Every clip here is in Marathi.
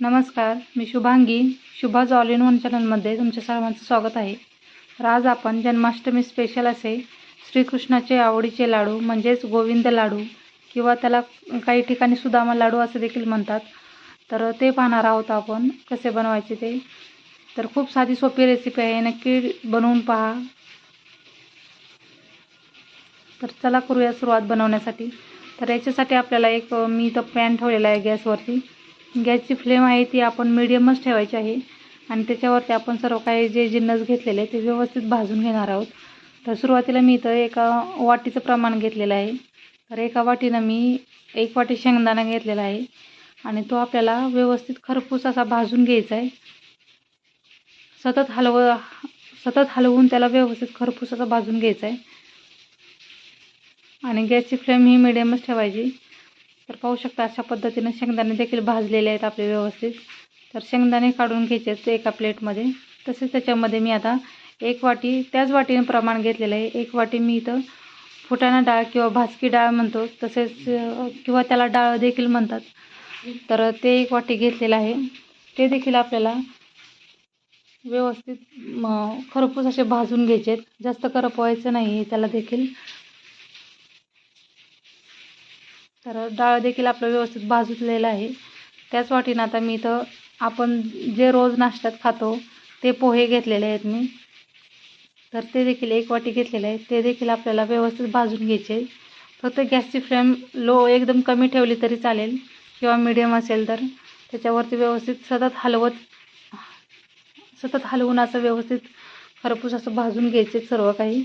नमस्कार मी Shubhangi Shubha all in one चॅनलमध्ये तुमच्या सर्वांचं स्वागत आहे. तर आज आपण जन्माष्टमी स्पेशल असे श्रीकृष्णाचे आवडीचे लाडू म्हणजेच गोविंद लाडू किंवा त्याला काही ठिकाणी सुदामा लाडू असे देखील म्हणतात. तर ते पाहणार आहोत आपण कसे बनवायचे ते. तर खूप साधी सोपी रेसिपी आहे नक्की बनवून पहा. तर चला करूया सुरुवात बनवण्यासाठी. तर याच्यासाठी आपल्याला एक मी इथं पॅन ठेवलेला आहे गॅसवरती. गॅसची फ्लेम आहे ती आपण मिडियमच ठेवायची आहे. आणि त्याच्यावरती आपण सर्व काही जे जिन्नस घेतलेले ते व्यवस्थित भाजून घेणार आहोत. तर सुरुवातीला मी इथं एका वाटीचं प्रमाण घेतलेलं आहे. तर एका वाटीनं मी एक वाटी शेंगदाणा घेतलेला आहे. आणि तो आपल्याला व्यवस्थित खरपूस असा भाजून घ्यायचा आहे. सतत हलव सतत हलवून त्याला व्यवस्थित खरपूस असा भाजून घ्यायचा आहे. आणि गॅसची फ्लेम ही मिडियमच ठेवायची. तर पाहू शकता अशा पद्धतीने शेंगदाणे देखील भाजलेले आहेत आपले व्यवस्थित. तर शेंगदाणे काढून घ्यायचे आहेत एका प्लेटमध्ये. तसेच त्याच्यामध्ये मी आता एक वाटी त्याच वाटीने प्रमाण घेतलेलं आहे. एक वाटी मी इथं फुटाणा डाळ किंवा भाजकी डाळ म्हणतो. तसेच किंवा त्याला डाळ देखील म्हणतात. तर ते एक वाटी घेतलेलं आहे. ते देखील आपल्याला व्यवस्थित खरपूस असे भाजून घ्यायचे आहेत. जास्त करपवायचं नाही आहे त्याला देखील. तर डाळ देखील आपलं व्यवस्थित भाजूतलेलं आहे. त्याच वाटीनं आता मी इथं आपण जे रोज नाश्त्यात खातो ते पोहे घेतलेले आहेत मी. तर ते देखील एक वाटी घेतलेले आहे. ते देखील आपल्याला व्यवस्थित भाजून घ्यायचे फक्त गॅसची फ्लेम लो एकदम कमी ठेवली तरी चालेल किंवा मिडियम असेल तर. त्याच्यावरती व्यवस्थित सतत हलवत सतत हलवून असं व्यवस्थित खरपूस असं भाजून घ्यायचे सर्व काही.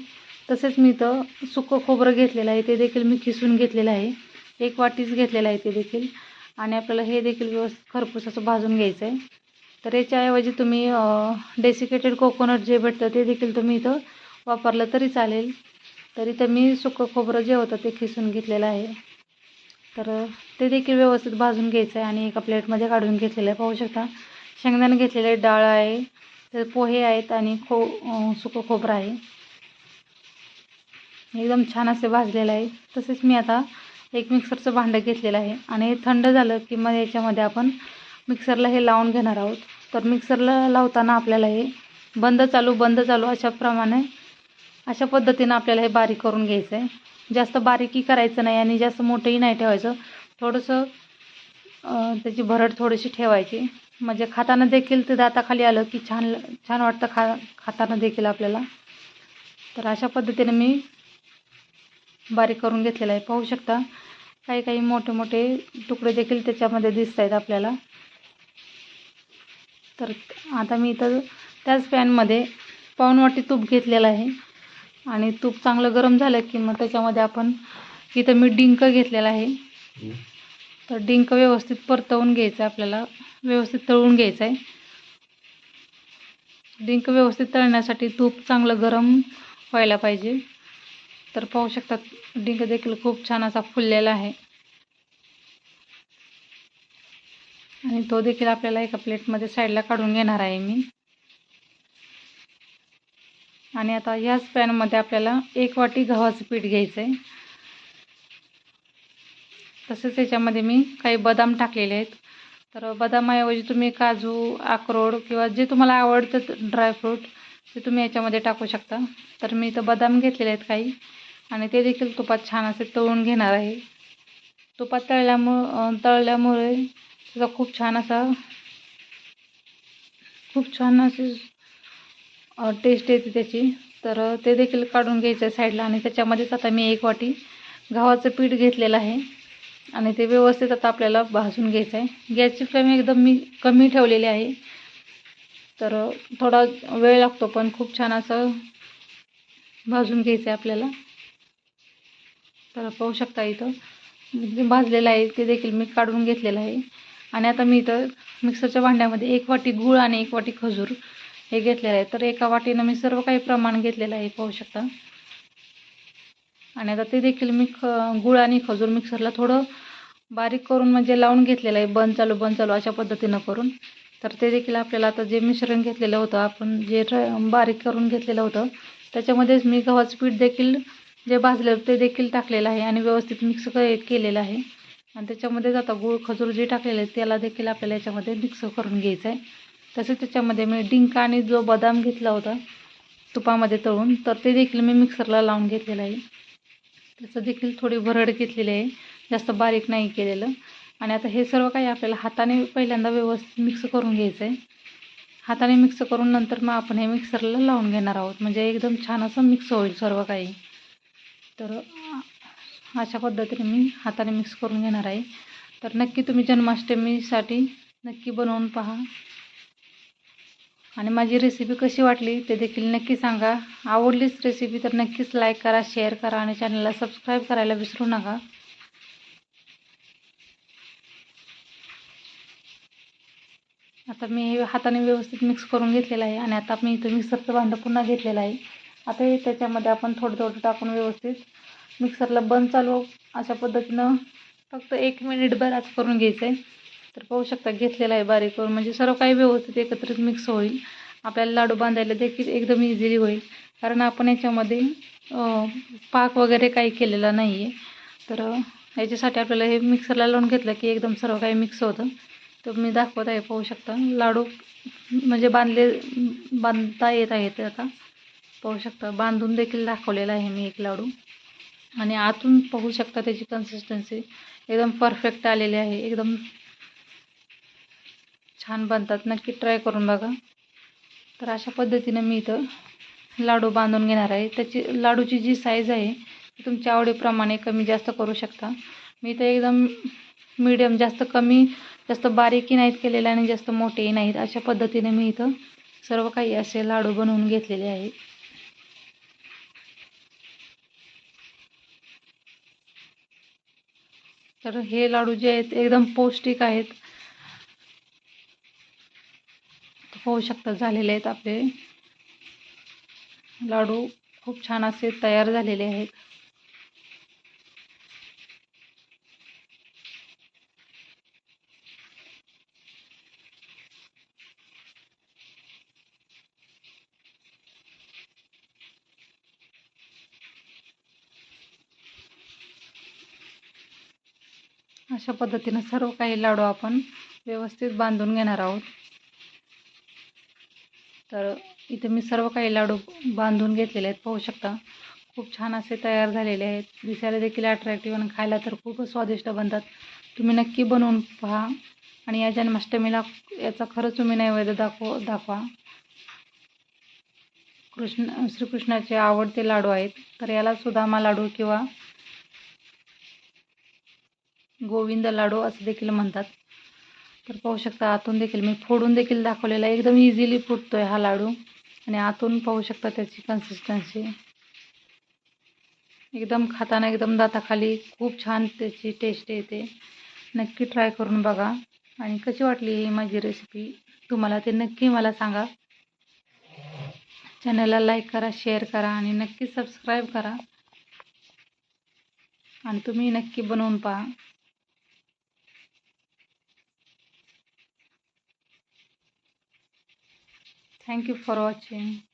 तसेच मी इथं सुकं खोबरं घेतलेलं आहे. ते देखील मी खिसून घेतलेलं आहे. एक वाटीच घेतलेलं आहे ते देखील. आणि आपल्याला हे देखील व्यवस्थित खरपूस असं भाजून घ्यायचं आहे तर याच्याऐवजी तुम्ही डेसिकेटेड कोकोनट जे भेटतं ते देखील तुम्ही इथं वापरलं तरी चालेल. तरी तर मी सुकं खोबरं जे होतं ते खिसून घेतलेलं आहे. तर ते देखील व्यवस्थित भाजून घ्यायचं आहे आणि एका प्लेटमध्ये काढून घेतलेलं आहे. पाहू शकता शेंगदाणे घेतलेले आहे डाळ आहे तर पोहे आहेत आणि खो सुकं खोबरं आहे. एकदम छान असे भाजलेलं आहे. तसेच मी आता एक मिक्सरचं भांडं घेतलेलं आहे. आणि हे थंड झालं की मग याच्यामध्ये आपण मिक्सरला हे लावून घेणार आहोत. तर मिक्सरला लावताना आपल्याला हे बंद चालू बंद चालू अशाप्रमाणे अशा पद्धतीनं आपल्याला हे बारीक करून घ्यायचं आहे. जास्त बारीकी करायचं नाही आणि जास्त मोठंही नाही ठेवायचं. थोडंसं त्याची भरड थोडीशी ठेवायची. म्हणजे खाताना देखील ते दाताखाली आलं की छान छान वाटतं खा खाताना देखील आपल्याला. तर अशा पद्धतीने मी बारीक करून घेतलेला आहे. पाहू शकता काही काही मोठे मोठे तुकडे देखील त्याच्यामध्ये दिसत आहेत आपल्याला. तर आता मी इथं त्याच पॅनमध्ये पाऊणवाटी तूप घेतलेलं आहे. आणि तूप चांगलं गरम झालं की मग त्याच्यामध्ये आपण इथं मी डिंक घेतलेला आहे. तर डिंक व्यवस्थित परतवून घ्यायचं आहे आपल्याला. व्यवस्थित तळून घ्यायचं आहे. डिंक व्यवस्थित तळण्यासाठी तूप चांगलं गरम व्हायला पाहिजे. तर पाहू शकतात डिंक देखील खूप छान असा फुललेला आहे. आणि तो देखील आपल्याला एका प्लेटमध्ये साईडला काढून घेणार आहे मी. आणि आता ह्याच पॅनमध्ये आपल्याला एक वाटी गव्हाचं पीठ घ्यायचं आहे तसेच याच्यामध्ये मी काही बदाम टाकलेले आहेत. तर बदामाऐवजी तुम्ही काजू अक्रोड किंवा जे तुम्हाला आवडतं ड्रायफ्रूट ते तुम्ही याच्यामध्ये टाकू शकता. तर मी इथं बदाम घेतलेले आहेत काही. आणि ते देखील तुपात छान असे तळून घेणार आहे. तुपात तळल्यामुळं तळल्यामुळे त्याचा खूप छान असा खूप छान अशी टेस्ट येते त्याची. तर ते देखील काढून घ्यायचं आहे साईडला आणि त्याच्यामध्येच आता मी एक वाटी गव्हाचं पीठ घेतलेलं आहे. आणि ते व्यवस्थित आता आपल्याला भाजून घ्यायचं आहे. गॅसची फ्लेम एकदम मी कमी ठेवलेली आहे. तर थोडा वेळ लागतो पण खूप छान असं भाजून घ्यायचं आहे आपल्याला. तर पाहू शकता इथं. जे भाजलेलं आहे ते देखील मी काढून घेतलेलं आहे. आणि आता मी इथं मिक्सरच्या भांड्यामध्ये एक वाटी गूळ आणि एक वाटी खजूर हे घेतलेलं आहे. तर एका वाटीनं मी सर्व काही प्रमाण घेतलेलं आहे पाहू शकता. आणि आता ते देखील मी ख गूळ आणि खजूर मिक्सरला थोडं बारीक करून म्हणजे लावून घेतलेलं आहे. बंद चालू बंद चालू अशा पद्धतीनं करून. तर ते देखील आपल्याला आता जे मिश्रण घेतलेलं होतं आपण जे बारीक करून घेतलेलं होतं त्याच्यामध्येच मी गव्हाचं पीठ देखील जे भाजलं ते देखील टाकलेलं आहे आणि व्यवस्थित मिक्स केलेलं आहे. आणि त्याच्यामध्ये आता गूळ खजूर जे टाकलेले आहे त्याला देखील आपल्याला याच्यामध्ये मिक्स करून घ्यायचं आहे. तसेच त्याच्यामध्ये मी डिंक आणि जो बदाम घेतला होता तुपामध्ये तळून तर ते देखील मी मिक्सरला लावून घेतलेलं आहे. त्याचं देखील थोडी भरड घेतलेली आहे जास्त बारीक नाही केलेलं. आणि आता हे सर्व काही आपल्याला हाताने पहिल्यांदा व्यवस्थित मिक्स करून घ्यायचं आहे. हाताने मिक्स करून नंतर मग आपण हे मिक्सरला लावून घेणार आहोत. म्हणजे एकदम छान असं मिक्स होईल सर्व काही. तर अशा पद्धतीने मी हाताने मिक्स करून घेणार आहे. तर नक्की तुम्ही जन्माष्टमीसाठी नक्की बनवून पहा. आणि माझी रेसिपी कशी वाटली ते देखील नक्की सांगा. आवडलीच रेसिपी तर नक्कीच लाईक करा शेअर करा आणि चॅनलला सबस्क्राईब करायला विसरू नका. आता मी हे हाताने व्यवस्थित मिक्स करून घेतलेलं आहे आणि आता मी इथं मिक्सरचं भांडं पुन्हा घेतलेलं आहे. आता हे त्याच्यामध्ये आपण थोडं थोडं टाकून व्यवस्थित मिक्सरला बंद चालू अशा पद्धतीनं फक्त एक मिनिटभर आज करून घ्यायचं आहे तर पाहू शकता घेतलेला आहे बारीक करून. म्हणजे सर्व काही व्यवस्थित एकत्रित मिक्स होईल. आपल्याला लाडू बांधायला देखील एकदम इझिली होईल. कारण आपण याच्यामध्ये पाक वगैरे काही केलेला नाही आहे तर याच्यासाठी आपल्याला हे मिक्सरला लावून घेतलं की एकदम सर्व काही मिक्स होतं. तर मी दाखवत आहे पाहू शकता. लाडू म्हणजे बांधले बांधता येत आहेत आता. पाहू शकता बांधून देखील दाखवलेला आहे मी एक लाडू. आणि आतून पाहू शकता त्याची कन्सिस्टन्सी एकदम परफेक्ट आलेली आहे. एकदम छान बनतात. नक्की ट्राय करून बघा. तर अशा पद्धतीनं मी इथं लाडू बांधून घेणार आहे. त्याची लाडूची जी साईज आहे ती तुमच्या आवडीप्रमाणे कमी जास्त करू शकता. मी इथं एकदम मीडियम जास्त कमी जास्त बारीकही नाहीत केलेले आणि जास्त मोठेही नाहीत. अशा पद्धतीने मी इथं सर्व काही असे लाडू बनवून घेतलेले आहेत तर हे लाडू जे आहेत एकदम पौष्टिक आहेत. होऊ शकतात झालेले आहेत आपले. लाडू खूप छान असे तयार झालेले आहेत. अशा पद्धतीनं सर्व काही लाडू आपण व्यवस्थित बांधून घेणार आहोत. तर इथे मी सर्व काही लाडू बांधून घेतलेले आहेत. पाहू शकता खूप छान असे तयार झालेले आहेत. दिसायला देखील अट्रॅक्टिव्ह आणि खायला तर खूपच स्वादिष्ट बनतात. तुम्ही नक्की बनवून पहा आणि या जन्माष्टमीला याचा खरंच तुम्ही नैवेद्य दाखव दाखवा. कृष्ण श्रीकृष्णाचे आवडते लाडू आहेत. तर याला सुदामा लाडू किंवा गोविंद लाडू असं देखील म्हणतात. तर पाहू शकता आतून देखील मी फोडून देखील दाखवलेला आहे. एकदम इझिली फुटतो आहे हा लाडू. आणि आतून पाहू शकता त्याची कन्सिस्टन्सी एकदम खाताना एकदम दाताखाली खूप छान त्याची टेस्ट येते. नक्की ट्राय करून बघा. आणि कशी वाटली ही माझी रेसिपी तुम्हाला ते नक्की मला सांगा. चॅनलला लाईक करा शेअर करा आणि नक्की सबस्क्राईब करा. आणि तुम्ही नक्की बनवून पहा. Thank you for watching